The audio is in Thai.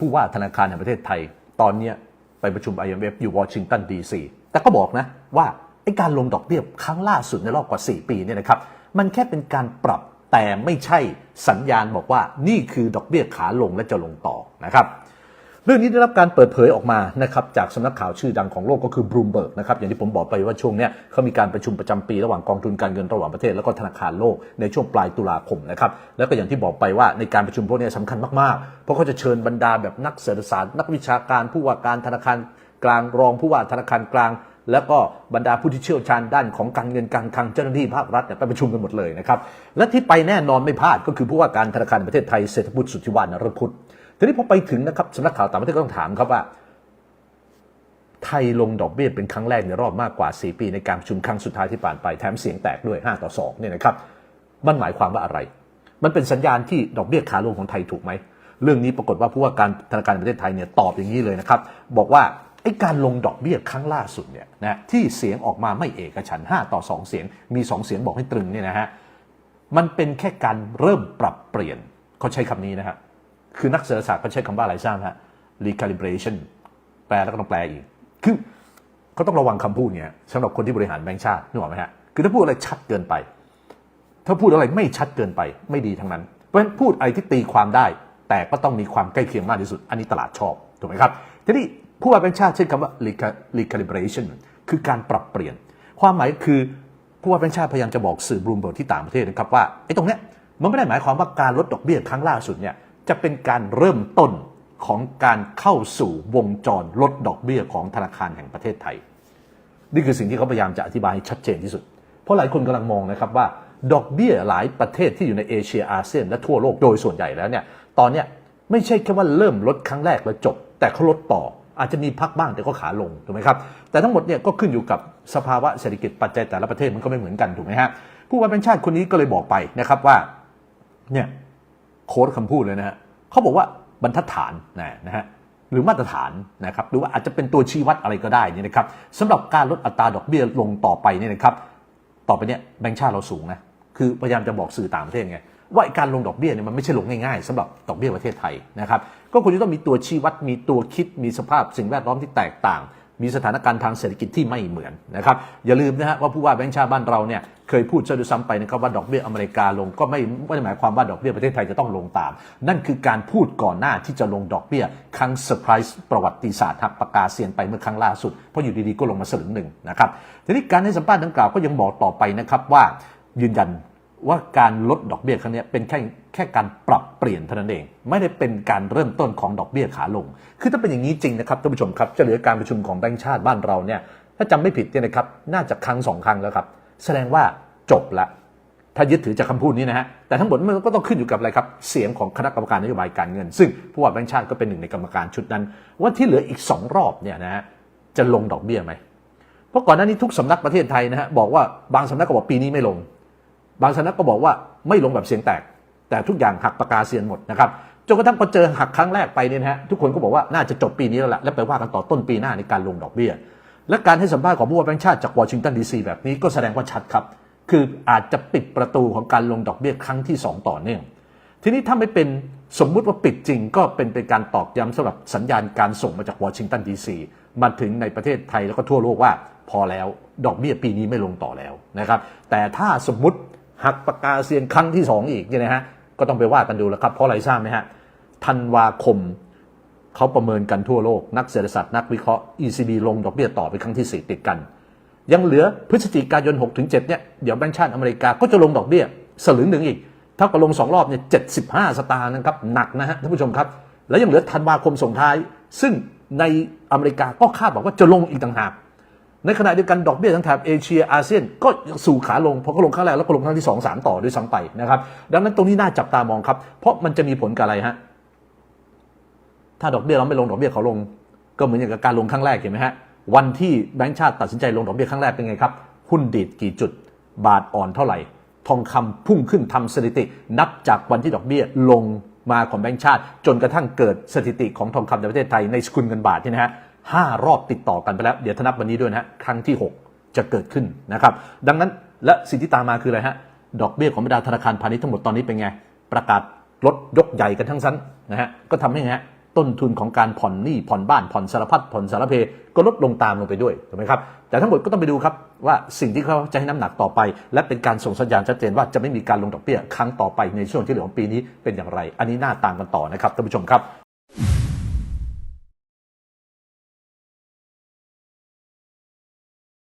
ผู้ว่าธนาคารแห่งประเทศไทย ตอนนี้ไปประชุม IMF อยู่วอชิงตันดีซีแต่ก็บอกนะว่าไอ้การลงดอกเบี้ยครั้งล่าสุดในรอบกว่า 4 ปีเนี่ยนะครับมันแค่เป็นการปรับแต่ไม่ใช่สัญญาณบอกว่านี่คือดอกเบี้ยขาลงและจะลงต่อนะครับ เรื่องนี้ได้รับการเปิดเผยออกมานะครับจากสำนักข่าวชื่อดังของโลกก็คือบรูมเบิร์กนะครับอย่างที่ผมบอกไปว่าช่วงนี้เขามีการประชุมประจำปี ระหว่างกองทุนการเงินระหว่างประเทศแล้วก็ธนาคารโลกในช่วงปลายตุลาคมนะครับแล้วก็อย่างที่บอกไปว่าในการประชุมพวกนี้ยสำคัญมากๆ เพราะเขาจะเชิญบรรดาแบบนักเศรษฐศาสตร์นักวิชาการผู้ว่าการธนาคารกลางรองผู้ว่าธนาคารกลางแล้วก็บรรดาผู้ที่เชี่ยวชาญด้านของการเงินการคลังเจ้าหน้าที่ภาครัฐไปประชุมกันหมดเลยนะครับ และที่ไปแน่นอนไม่พลาดก็คือผู้ว่าการธนาคารประเทศไทยเศรษฐพุทธสุทธิวานนรพุทธ ทีนี้พอไปถึงนะครับสำนักข่าวต่างประเทศก็ต้องถามครับว่า ไทยลงดอกเบี้ยเป็นครั้งแรกในรอบมากกว่า 4 ปีในการประชุมครั้งสุดท้ายที่ผ่านไปแถมเสียงแตกด้วย 5 ต่อ2เนี่ยนะครับมันหมายความว่าอะไร มันเป็นสัญญาณที่ดอกเบี้ยขาลงของไทยถูกไหมเรื่องนี้ปรากฏว่าผู้ว่าการธนาคารประเทศไทยเนี่ยตอบอย่างนี้เลยนะครับ บอกว่าไอ้การลงดอกเบี้ยครั้งล่าสุดเนี่ยนะที่เสียงออกมาไม่เอกฉัน5ต่อ 2 เสียง มี 2 เสียงบอกให้ตรึงเนี่ยนะฮะมันเป็นแค่การเริ่มปรับเปลี่ยนเขาใช้คำนี้นะฮะ คือนักเศรษฐศาสตร์เขาใช้คำว่าอะไรทราบฮะ recalibration แปลแล้วก็ต้องแปลอีก คือเขาต้องระวังคำพูดเนี่ยสำหรับคนที่บริหารแบงก์ชาตินึกออกไหมฮะ คือถ้าพูดอะไรชัดเกินไป ถ้าพูดอะไรไม่ชัดเกินไปไม่ดีทั้งนั้น เพราะฉะนั้นพูดอะไรที่ตีความได้ แต่ก็ต้องมีความใกล้เคียงมากที่สุด อันนี้ตลาดชอบถูกไหมครับทีนี้ผู้ว่าแบงก์ชาติใช้คำว่า recal- recalibration คือการปรับเปลี่ยน ความหมายคือผู้ว่าแบงก์ชาติพยายามจะบอกสื่อบลูมเบิร์กที่ต่างประเทศนะครับว่าไอ้ตรงเนี้ยมันไม่ได้หมายความว่าการลดดอกเบี้ยครั้งล่าสุดเนี่ย จะเป็นการเริ่มต้นของการเข้าสู่วงจรลดดอกเบี้ยของธนาคารแห่งประเทศไทย นี่คือสิ่งที่เขาพยายามจะอธิบายให้ชัดเจนที่สุด เพราะหลายคนกำลังมองนะครับว่า ดอกเบี้ยหลายประเทศที่อยู่ในเอเชียอาเซียนและทั่วโลกโดยส่วนใหญ่แล้วเนี่ยตอนเนี้ยไม่ใช่แค่ว่าเริ่มลดครั้งแรกแล้วจบ แต่เขาลดต่ออาจจะมีพักบ้างแต่ก็ขาลงถูกไหมครับแต่ทั้งหมดเนี่ยก็ขึ้นอยู่กับสภาวะเศรษฐกิจปัจจัยแต่ละประเทศมันก็ไม่เหมือนกันถูกไหมฮะผู้ว่าเป็นชาติคนนี้ก็เลยบอกไปนะครับว่าเนี่ยโค้ดคำพูดเลยนะฮะ เขาบอกว่าบรรทัดฐานนะฮะหรือมาตรฐานนะครับหรือว่าอาจจะเป็นตัวชี้วัดอะไรก็ได้นี่นะครับสำหรับการลดอัตราดอกเบี้ยลงต่อไปเนี่ยนะครับ ต่อไปเนี่ยแบงก์ชาติเราสูงนะคือพยายามจะบอกสื่อต่างประเทศไงว่าการลงดอกเบี้ยเนี่ยมันไม่ใช่ลงง่ายๆสำหรับดอกเบี้ยประเทศไทยนะครับก็ควรจะต้องมีตัวชี้วัดมีตัวคิดมีสภาพสิ่งแวดล้อมที่แตกต่าง มีสถานการณ์ทางเศรษฐกิจที่ไม่เหมือนนะครับอย่าลืมนะฮะว่าผู้ว่าแบงก์ชาติบ้านเราเนี่ยเคยพูดซะด้วยซ้ำไปนะครับว่าดอกเบี้ยอเมริกาลงก็ไม่ไม่ได้หมายความว่าดอกเบี้ยประเทศไทยจะต้องลงตาม นั่นคือการพูดก่อนหน้าที่จะลงดอกเบี้ยครั้งเซอร์ไพรส์ประวัติศาสตร์หักปากกาเซียนไปเมื่อครั้งล่าสุดเพราะอยู่ดีๆก็ลงมาสลึงหนึ่งนะครับทีนี้การให้สัมภาษณ์ดังกล่าวก็ยังบอกต่อไปนะครับว่ายืนยัน ว่าการลดดอกเบี้ยครั้งนี้เป็นแค่แค่การปรับเปลี่ยนเท่านั้นเอง ไม่ได้เป็นการเริ่มต้นของดอกเบี้ยขาลง คือถ้าเป็นอย่างนี้จริงนะครับท่านผู้ชมครับจะเหลือการประชุมของแบงก์ชาติบ้านเราเนี่ยถ้าจำไม่ผิดเนี่ยนะครับน่าจะครั้งสองครั้งแล้วครับ แสดงว่าจบละถ้ายึดถือจากคำพูดนี้นะฮะแต่ทั้งหมดมันก็ต้องขึ้นอยู่กับอะไรครับเสียงของคณะกรรมการนโยบายการเงิน ซึ่งผู้ว่าแบงก์ชาติก็เป็นหนึ่งในกรรมการชุดนั้น ว่าที่เหลืออีกสองรอบเนี่ยนะฮะจะลงดอกเบี้ยไหมเพราะก่อนหน้านี้ทุกสำนักประเทศไทยนะฮะบอกว่าบางสำนักก็บอกปีนี้ไม่ลง บางสำนักก็บอกว่าไม่ลงแบบเสียงแตก แต่ทุกอย่างหักปากกาเซียนหมดนะครับจนกระทั่งพอเจอหักครั้งแรกไปเนี่ยนะฮะทุกคนก็บอกว่าน่าจะจบปีนี้แล้วแหละแล้วไปว่ากันต่อต้นปีหน้าในการลงดอกเบี้ย และการให้สัมภาษณ์ของผู้ว่าแบงค์ชาติจากวอชิงตันดีซีแบบนี้ก็แสดงว่าชัดครับ คืออาจจะปิดประตูของการลงดอกเบี้ยครั้งที่ 2 ต่อเนื่อง ทีนี้ถ้าไม่เป็นสมมุติว่าปิดจริงก็เป็นเป็นการตอกย้ำสำหรับสัญญาณการส่งมาจากวอชิงตันดีซีมาถึงในประเทศไทยแล้วก็ทั่วโลกว่าพอแล้วดอกเบี้ยปีนี้ไม่ลงต่อแล้วนะครับแต่ถ้าสมมุติ หักปากกาเซียนครั้งที่ 2 อีกเนี่ยนะฮะก็ต้องไปว่ากันดูแล้วครับเพราะอะไรทราบไหมฮะธันวาคมเขาประเมินกันทั่วโลก นักเศรษฐศาสตร์นักวิเคราะห์ ECB ลงดอกเบี้ยต่อไปครั้งที่ 4 ติดกัน ยังเหลือพฤศจิกายน6-7ถึง7เนี่ยเดี๋ยวแบงก์ชาติอเมริกาก็จะลงดอกเบี้ยสลึงหนึ่งอีกเท่ากับลง 2 รอบเนี่ย75 สตางค์นะครับหนักนะฮะท่านผู้ชมครับ แล้วยังเหลือธันวาคมส่งท้าย ซึ่งในอเมริกาก็คาดบอกว่าจะลงอีกต่างหาก ในขณะเดียวกันดอกเบี้ยทั้งแถบเอเชียอาเซียนก็สู่ขาลงเพราะก็ลงครั้งแรกแล้วก็ลงครั้งที่ 2 3 ต่อด้วยซ้ำไปนะครับดังนั้นตรงนี้น่าจับตามองครับ เพราะมันจะมีผลกับอะไรฮะถ้าดอกเบี้ยเราไม่ลงดอกเบี้ยเขาลง ก็เหมือนอย่างกับการลงครั้งแรกเห็นไหมฮะวันที่แบงก์ชาติตัดสินใจลงดอกเบี้ยครั้งแรกเป็นไงครับหุ้นดีดกี่จุด บาทอ่อนเท่าไหร่ ทองคำพุ่งขึ้นทำสถิติ นับจากวันที่ดอกเบี้ยลงมาของแบงก์ชาติ จนกระทั่งเกิดสถิติของทองคำในประเทศไทยในสกุลเงินบาทนี่นะฮะ ห้ารอบติดต่อกันไปแล้ว เดี๋ยวถ้านับวันนี้ด้วยนะครั้งที่ 6 จะเกิดขึ้นนะครับ ดังนั้นและสิ่งที่ตามมาคืออะไรฮะ ดอกเบี้ยของบรรดาธนาคารพาณิชย์ทั้งหมดตอนนี้เป็นไง ประกาศลดยกใหญ่กันทั้งสั้นนะฮะ ก็ทำให้ไงต้นทุนของการผ่อนหนี้ผ่อนบ้านผ่อนสารพัดผ่อนสารเพก็ลดลงตามลงไปด้วยถูกไหมครับ แต่ทั้งหมดก็ต้องไปดูครับว่าสิ่งที่เขาจะให้น้ำหนักต่อไป และเป็นการส่งสัญญาณชัดเจนว่าจะไม่มีการลงดอกเบี้ยครั้งต่อไปในช่วงที่เหลือของปีนี้เป็นอย่างไร อันนี้น่าตามกันต่อนะครับท่านผู้ชมครับ